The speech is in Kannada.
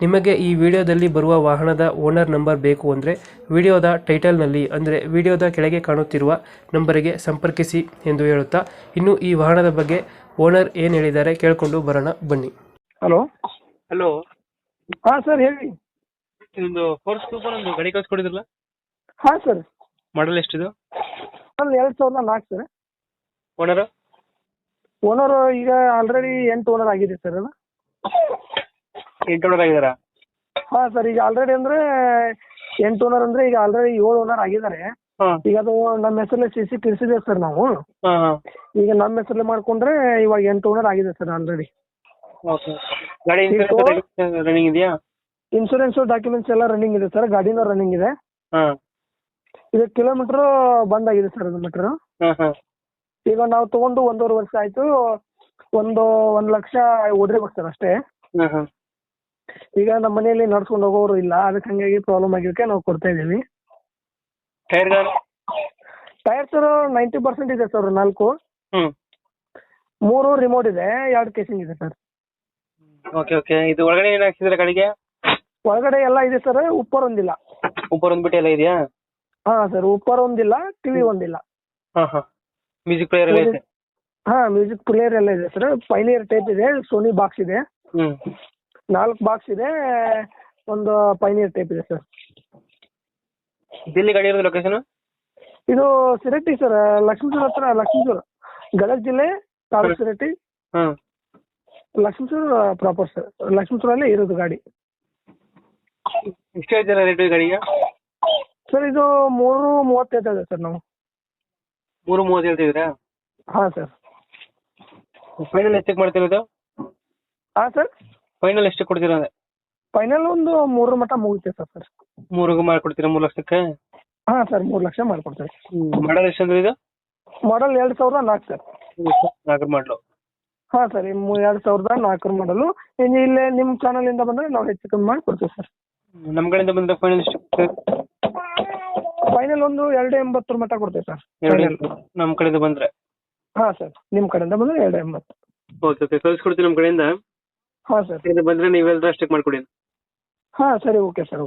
ನಿಮಗೆ ಈ ವಿಡಿಯೋದಲ್ಲಿ ಬರುವ ವಾಹನದ ಓನರ್ ನಂಬರ್ ಬೇಕು ಅಂದರೆ ವಿಡಿಯೋದ ಟೈಟಲ್ನಲ್ಲಿ ಅಂದರೆ ವಿಡಿಯೋದ ಕೆಳಗೆ ಕಾಣುತ್ತಿರುವ ನಂಬರಿಗೆ ಸಂಪರ್ಕಿಸಿ ಎಂದು ಹೇಳುತ್ತಾ ಇನ್ನು ಈ ವಾಹನದ ಬಗ್ಗೆ ಓನರ್ ಏನು ಹೇಳಿದ್ದಾರೆ ಕೇಳಿಕೊಂಡು ಬರೋಣ ಬನ್ನಿ. ಹಲೋ? ಹಲೋ? ಹಾಂ ಸರ್ ಹೇಳಿ. ಇದೊಂದು ಫೋರ್ಸ್ ಸೂಪರ್ ಒಂದು ಗಾಡಿ ಕಳ್ಸ್ಕೊಡಿದ್ರಲ್ಲ? ಹಾಂ ಸರ್. ಮಾಡಲ್ ಎಷ್ಟಿದು? ಇದು ಎರಡು ಸಾವಿರದ ನಾಲ್ಕು ಸರ್. ಓನರ್? ಓನರ್ ಈಗ ಆಲ್ರೆಡಿ ಎಂಟು ಓನರ್ ಆಗಿದೆ ಸರ್ ಅದು. ಎಂಟು ಓನರ್ ಆಗಿದಾರ? ಹಾ ಸರ್ ಈಗ ಆಲ್ರೆಡಿ ಅಂದ್ರೆ ಎಂಟು ಓನರ್ ಅಂದ್ರೆ ಈಗ ಆಲ್ರೆಡಿ ಏಳು ಓನರ್ ಆಗಿದ್ದಾರೆ ಹಾಂ. ಈಗ ಅದು ನಮ್ಮ ಹೆಸರಲ್ಲಿ ಸಿ ಸಿ ತಿರ್ಸಿದೆ ಸರ್ ನಾವು. ಹಾಂ ಹಾಂ. ಈಗ ನಮ್ಮ ಹೆಸರಲ್ಲಿ ಮಾಡ್ಕೊಂಡ್ರೆ ಇವಾಗ ಎಂಟು ಓನರ್ ಆಗಿದೆ ಸರ್ ಆಲ್ರೆಡಿ ಓಕೆ. ಗಾಡಿ ರನ್ನಿಂಗ್ ಇದೆಯಾ? ಇನ್ಶೂರೆನ್ಸು ಡಾಕ್ಯುಮೆಂಟ್ಸ್ ಎಲ್ಲ ರನ್ನಿಂಗ್ ಇದೆ ಸರ್ ಗಾಡಿನೂ ರನ್ನಿಂಗ್ ಇದೆ. ಈಗ ಇದು ಬಂದ್ ಬಂದಾಗಿದೆ ಸರ್ ಅದು ಮೀಟರ್ ಹಾಂ ಹಾಂ. ಈಗ ನಾವು ತಗೊಂಡು ಒಂದೂವರೆ ವರ್ಷ ಆಯ್ತು ಒಂದು ಒಂದ್ ಲಕ್ಷ ಓಡಿರ್ಬೇಕು ಸರ್ ಅಷ್ಟೇ. ಹಾಂ ಹಾಂ. ಈಗ ನಮ್ಮ ಮನೆಯಲ್ಲಿ ನಡ್ಸ್ಕೊಂಡು ಹೋಗೋರು ಇಲ್ಲ ಅದಕ್ಕೆ ಹಂಗಾಗಿ ಪ್ರಾಬ್ಲಮ್ ಆಗಿರೋಕೆ ನಾವು ಕೊಡ್ತಾ ಇದ್ದೀವಿ. ಟೈರ್ಗಳು ಟೈರ್ಸ್ ನೈಂಟಿ ಪರ್ಸೆಂಟ್ ಇದೆ ಸರ್ ನಾಲ್ಕು. ಮೂರು ರಿಮೋಟ್ ಇದೆ ಎರಡು ಕೇಸಿಂಗ್ ಇದೆ ಸರ್ ಓಕೆ ಓಕೆ ಇದು ಒಳಗಡೆ ಏನು ಹಾಕ್ಸಿದ್ರೆ ಗಾಡಿಗೆ? ಒಳಗಡೆ ಎಲ್ಲ ಇದೆ ಸರ್ ಉಪ್ಪರ್ ಒಂದಿಲ್ಲ. ಉಪ್ಪರ್ ಒಂದ್ಬಿಟ್ಟು ಎಲ್ಲ ಇದೆಯಾ? ಹಾ ಸರ್ ಉಪ್ಪರ್ ಒಂದಿಲ್ಲ ಟಿವಿ ಒಂದಿಲ್ಲ. ಹಾ ಹಾಂ. ಮ್ಯೂಸಿಕ್ ಪ್ಲೇಯರ್ ಎಲ್ಲ ಇದೆ? ಹಾ ಮ್ಯೂಸಿಕ್ ಪ್ಲೇಯರ್ ಎಲ್ಲ ಇದೆ ಸರ್ ಪೈನಿಯರ್ ಟೈಪ್ ಇದೆ ಸೋನಿ ಬಾಕ್ಸ್ ಇದೆ. ನಾಲ್ಕು ಬಾಕ್ಸ್ ಇದೆ ಒಂದು ಪೈನಿಯರ್ ಟೈಪ್ ಇದೆ ಸರ್ ದಿಲ್ಲಿ ಗಾಡಿ ಇರೋದು ಲೊಕೇಶನ್ ಇದು ಸಿರಟ್ಟಿ ಸರ್ ಲಕ್ಷ್ಮೀಪುರ ಹತ್ರ ಲಕ್ಷ್ಮೀಪುರ ಗದಗ ಜಿಲ್ಲೆ ತಾಲೂಕು ಸಿರಟ್ಟಿ ಹಾಂ ಪ್ರಾಪರ್ ಸರ್ ಲಕ್ಷ್ಮೀಪುರಲ್ಲೇ ಇರೋದು ಗಾಡಿ. ಎಷ್ಟು ಹೇಳ್ತೀರಾ ರೇಟ್ ಗಾಡಿಗೆ? ಸರ್ ಇದು ಮೂರು ಮೂವತ್ತೈದು ಇದೆ ಸರ್ ನಾವು. ಮೂರು ಮೂವತ್ತು ಹೇಳ್ತಿದ್ದೀರಾ ಹಾಂ ಸರ್ ಫೈನಲ್ ಎಷ್ಟಕ್ಕೆ ಮಾಡ್ತಿರೋದು ಹಾಂ ಸರ್ ಫೈನಲ್ ಎಷ್ಟು ಕೊಡ್ತೀರಾ? ಅಂದ್ರೆ ಫೈನಲ್ ಒಂದು ಮೂರರ ಮಟ್ಟ ಮುಗಿತೆ ಸರ್ ಸರ್. ಮೂರಿಗೆ ಮಾಡ್ಕೊಡ್ತೀರಾ ಮೂರು ಲಕ್ಷಕ್ಕೆ? ಹಾ ಸರ್ ಮೂರು ಲಕ್ಷ ಮಾಡ್ಕೊಡ್ತೇವೆ. ಮಾಡಲ್ ಎಷ್ಟು ಅಂದ್ರೆ ಇದು? ಮಾಡಲ್ ಎರಡು ಸಾವಿರದ ನಾಲ್ಕು ಸರ್. ನಾಲ್ಕು ಮಾಡಲು ಹಾ ಸರ್ ಎರಡು ಸಾವಿರದ ನಾಲ್ಕರ ಮಾಡಲು ಇನ್ನು ಇಲ್ಲೇ ನಿಮ್ಮ ಇಂದ ಬಂದ್ರೆ ನಾವು ಹೆಚ್ಚು ಕಮ್ಮಿ ಮಾಡಿ ಕೊಡ್ತೀವಿ ಸರ್. ನಮ್ಮ ಕಡೆಯಿಂದ ಬಂದ್ರೆ ಫೈನಲ್ ಎಷ್ಟು ಫೈನಲ್ ಒಂದು ಎರಡು ಎಂಬತ್ತರ ಮಟ್ಟ ಕೊಡ್ತೇವೆ ಸರ್. ನಮ್ಮ ಕಡೆಯಿಂದ ಬಂದ್ರೆ? ಹಾ ಸರ್. ನಿಮ್ಮ ಕಡೆಯಿಂದ ಬಂದ್ರೆ ಎರಡು ಎಂಬತ್ತು. Okay okay. ಕಳ್ಸಿಕೊಡ್ತೀವಿ ನಮ್ಮ ಕಡೆಯಿಂದ. ಹಾಂ ಸರ್. ಇದು ಬಂದ್ರೆ ನೀವೆಲ್ಲರೂ ಅಷ್ಟಕ್ಕೆ ಮಾಡ್ಕೊಡಿ. ಹಾಂ ಸರಿ ಓಕೆ ಸರ್